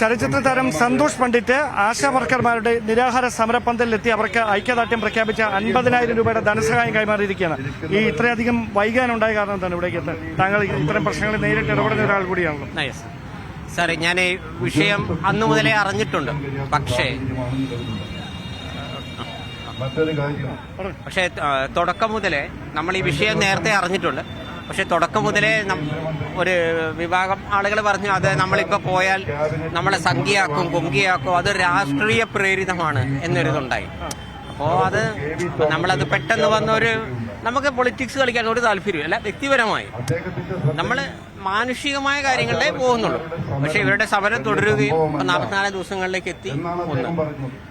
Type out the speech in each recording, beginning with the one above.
ചലച്ചിത്ര താരം സന്തോഷ് പണ്ഡിറ്റ് ആശാ വർക്കർമാരുടെ നിരാഹാര സമരപ്പന്തലിലെത്തി അവർക്ക് ഐക്യദാർഢ്യം പ്രഖ്യാപിച്ച അൻപതിനായിരം രൂപയുടെ ധനസഹായം കൈമാറിയിരിക്കുകയാണ്. ഈ ഇത്രയധികം വൈകാനുണ്ടായ കാരണം എന്താണ് ഇവിടേക്ക് എത്താൻ? താങ്കൾ ഇത്തരം പ്രശ്നങ്ങൾ നേരിട്ട് ഇടപെടുന്ന ഒരാൾ കൂടിയാണല്ലോ. സാറേ ഞാൻ ഈ വിഷയം അന്നു മുതലേ അറിഞ്ഞിട്ടുണ്ട്. പക്ഷേ മറ്റൊരു കാര്യം. പക്ഷേ തുടക്കം മുതലേ നമ്മൾ ഈ വിഷയം നേരത്തെ അറിഞ്ഞിട്ടുണ്ട്. പക്ഷെ തുടക്കം മുതലേ ഒരു വിഭാഗം ആളുകൾ പറഞ്ഞു അത് നമ്മളിപ്പോൾ പോയാൽ നമ്മളെ സംഖ്യയാക്കും കുങ്കിയാക്കും അത് രാഷ്ട്രീയ പ്രേരിതമാണ് എന്നൊരിതുണ്ടായി. അപ്പോൾ അത് നമ്മളത് പെട്ടെന്ന് വന്ന ഒരു നമുക്ക് പൊളിറ്റിക്സ് കളിക്കാൻ ഒരു താല്പര്യമില്ല വ്യക്തിപരമായി നമ്മൾ മാനുഷികമായ കാര്യങ്ങളിലേ പോകുന്നുള്ളൂ. പക്ഷെ ഇവരുടെ സമരം തുടരുകയും നാൽപ്പത്തിനാല് ദിവസങ്ങളിലേക്ക് എത്തി ഒന്ന്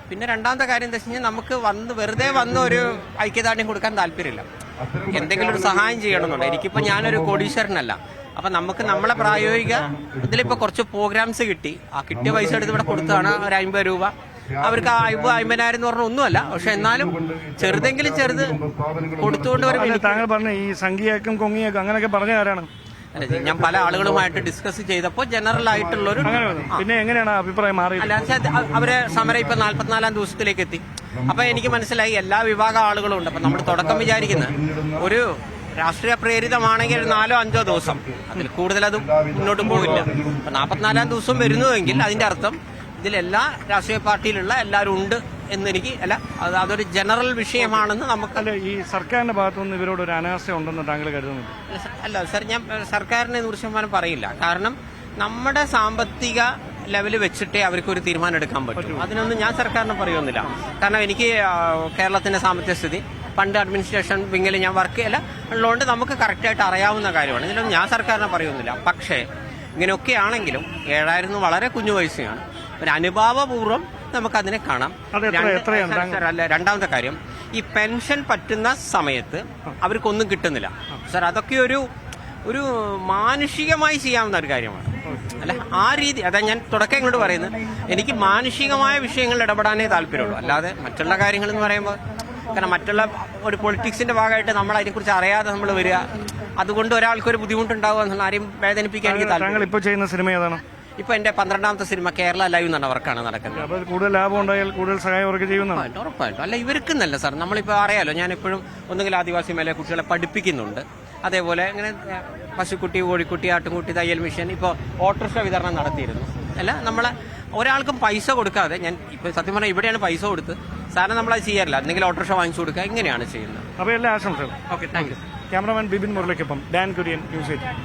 പിന്നെ രണ്ടാമത്തെ കാര്യം എന്താ വെച്ച് കഴിഞ്ഞാൽ നമുക്ക് വന്ന് വെറുതെ വന്ന് ഒരു ഐക്യദാർഢ്യം കൊടുക്കാൻ താല്പര്യമില്ല. എന്തെങ്കിലും ഒരു സഹായം ചെയ്യണമെന്നുണ്ട്. എനിക്കിപ്പോ ഞാനൊരു കോടീശ്വരനല്ല. അപ്പൊ നമുക്ക് നമ്മളെ പ്രായോഗിക ഇതിലിപ്പോ കുറച്ച് പ്രോഗ്രാംസ് കിട്ടി. ആ കിട്ടിയ പൈസ എടുത്ത് ഇവിടെ കൊടുത്താണ് ഒരു അമ്പത് രൂപ. അവർക്ക് ആ അമ്പത് അമ്പതിനായിരം എന്ന് പറഞ്ഞ ഒന്നുമല്ല. പക്ഷെ എന്നാലും ചെറുതെങ്കിലും ചെറുത് കൊടുത്തുകൊണ്ട് താങ്കൾ പറഞ്ഞു ഈ സംഖ്യയാക്കും കൊങ്ങിയാക്കും അങ്ങനെയൊക്കെ പറഞ്ഞ ആരാണ്? ഞാൻ പല ആളുകളുമായിട്ട് ഡിസ്കസ് ചെയ്തപ്പോൾ ജനറൽ ആയിട്ടുള്ള ഒരു പിന്നെ എങ്ങനെയാണ് അഭിപ്രായം അല്ല അവരെ സമരം ഇപ്പൊ നാല്പത്തിനാലാം ദിവസത്തിലേക്ക് എത്തി. അപ്പൊ എനിക്ക് മനസ്സിലായി എല്ലാ വിഭാഗം ആളുകളും ഉണ്ട്. അപ്പൊ നമ്മൾ തുടക്കം വിചാരിക്കുന്നത് ഒരു രാഷ്ട്രീയ പ്രേരിതമാണെങ്കിൽ നാലോ അഞ്ചോ ദിവസം. അതിൽ കൂടുതൽ അത് മുന്നോട്ട് പോകില്ല. നാൽപ്പത്തിനാലാം ദിവസം വരുന്നുവെങ്കിൽ അതിന്റെ അർത്ഥം ഇതിലെല്ലാ രാഷ്ട്രീയ പാർട്ടിയിലുള്ള എല്ലാവരും ഉണ്ട്. എന്നെനിക്ക് അല്ല അത് അതൊരു ജനറൽ വിഷയമാണെന്ന് നമുക്ക് അല്ല ഈ സർക്കാരിന്റെ ഭാഗത്തുനിന്ന് ഇവരോട് ഒരു അനാസ്ഥ ഉണ്ടെന്ന് താങ്കൾ കരുതുന്നുണ്ട്? അല്ല, സർ- ഞാൻ സർക്കാരിനെ നൂറ് ശതമാനം പറയില്ല. കാരണം നമ്മുടെ സാമ്പത്തിക ലെവൽ വെച്ചിട്ടേ അവർക്ക് ഒരു തീരുമാനം എടുക്കാൻ പറ്റും. അതിനൊന്നും ഞാൻ സർക്കാരിനെ പറയുന്നില്ല. കാരണം എനിക്ക് കേരളത്തിന്റെ സാമ്പത്തിക സ്ഥിതി പണ്ട് അഡ്മിനിസ്ട്രേഷൻ വിങ്ങിൽ ഞാൻ വർക്ക് ചെയ്യല ഉള്ളതുകൊണ്ട് നമുക്ക് കറക്റ്റായിട്ട് അറിയാവുന്ന കാര്യമാണ്. ഇതിലൊന്നും ഞാൻ സർക്കാരിനെ പറയുന്നില്ല. പക്ഷേ ഇങ്ങനെയൊക്കെ ആണെങ്കിലും ഏഴായിരുന്നു വളരെ കുഞ്ഞു പൈസയാണ് ഒരു അനുഭാവപൂർവം നമുക്കതിനെ കാണാം. സർ, അല്ല രണ്ടാമത്തെ കാര്യം. ഈ പെൻഷൻ പറ്റുന്ന സമയത്ത് അവർക്കൊന്നും കിട്ടുന്നില്ല. സാർ അതൊക്കെ ഒരു ഒരു മാനുഷികമായി ചെയ്യാവുന്ന ഒരു കാര്യമാണ്. അല്ല ആ രീതി അതാ ഞാൻ തുടക്കം ഇങ്ങോട്ട് പറയുന്നത്. എനിക്ക് മാനുഷികമായ വിഷയങ്ങളിൽ ഇടപെടാനേ താല്പര്യമുള്ളൂ. അല്ലാതെ മറ്റുള്ള കാര്യങ്ങൾ എന്ന് പറയുമ്പോൾ കാരണം മറ്റുള്ള ഒരു പൊളിറ്റിക്സിന്റെ ഭാഗമായിട്ട് നമ്മൾ അതിനെക്കുറിച്ച് അറിയാതെ നമ്മൾ വരിക. അതുകൊണ്ട് ഒരാൾക്ക് ഒരു ബുദ്ധിമുട്ടുണ്ടാവുക എന്നുള്ള ആരെയും വേദനിപ്പിക്കാൻ താല്പര്യം ഇപ്പോൾ ചെയ്യുന്ന സിനിമ ഏതാണ്? ഇപ്പൊ എന്റെ പന്ത്രണ്ടാമത്തെ സിനിമ കേരള ലൈവ് എന്നാണ് വർക്കാണ് നടക്കുന്നത്. അപ്പോൾ കൂടുതൽ ലാഭം ഉണ്ടായാൽ കൂടുതൽ സഹായം അവർക്ക് ചെയ്യുന്നതാണ് ഉറപ്പായിട്ടും ഉറപ്പായിട്ടും. അല്ല നല്ല സാർ. നമ്മളിപ്പോൾ അറിയാലോ ഞാൻ എപ്പോഴും ഒന്നുകിൽ ആദിവാസി മേലെ കുട്ടികളെ പഠിപ്പിക്കുന്നുണ്ട്. അതേപോലെ ഇങ്ങനെ പശുക്കുട്ടി കോഴിക്കുട്ടി ആട്ടുംകുട്ടി തയ്യൽ മിഷൻ ഇപ്പോൾ ഓട്ടോറിക്ഷ വിതരണം നടത്തിയിരുന്നു. അല്ല നമ്മളെ ഒരാൾക്കും പൈസ കൊടുക്കാതെ ഞാൻ ഇപ്പോൾ സത്യം പറഞ്ഞാൽ ഇവിടെയാണ് പൈസ കൊടുത്ത് സാറിന് നമ്മളത് ചെയ്യാറില്ല. എന്തെങ്കിലും ഓട്ടോറിക്ഷ വാങ്ങിച്ചു കൊടുക്കുക ഇങ്ങനെയാണ് ചെയ്യുന്നത്. അപ്പോൾ എല്ലാ ആശംസകളും. Okay thank you. Cameraman Bibin മുരളിക്കൊപ്പം Dan Kurian news eighteen